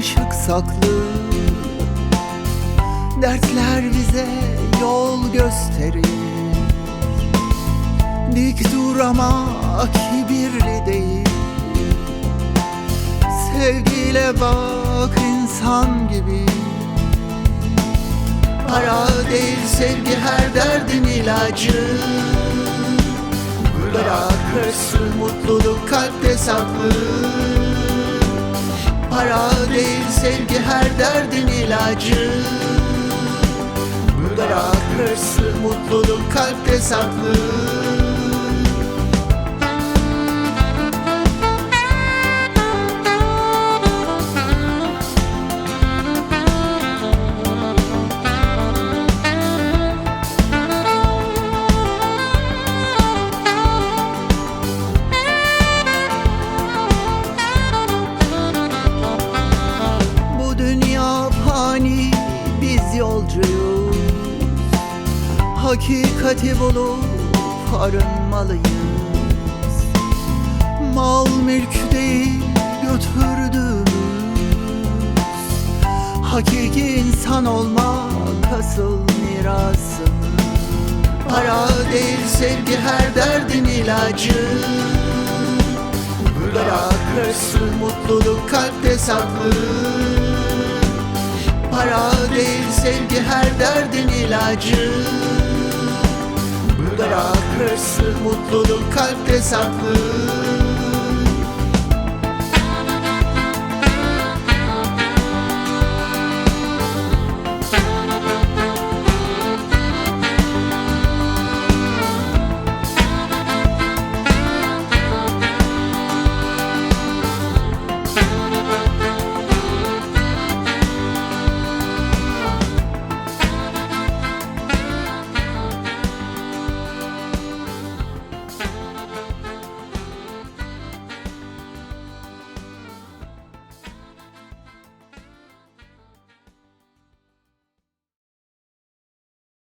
ışık saklı. Dertler bize yol gösterir. Dik duramak kibirli değil. Sevgiyle bak insan gibi. Para değil sevgi her derdin ilacı. Bırakırsın mutluluk kalpte saklı Para değil sevgi her derdin ilacı. Bırakırsın mutluluk kalpte saklı Hakikati bulup arınmalıyız. Mal mülk değil götürdüğümüz. Hakiki insan olmak asıl mirasımız. Para değil sevgi her derdin ilacı. Bırakırsın mutluluk kalpte saklı Para değil sevgi her derdin ilacı Bırakırsın mutluluk kalpte saklı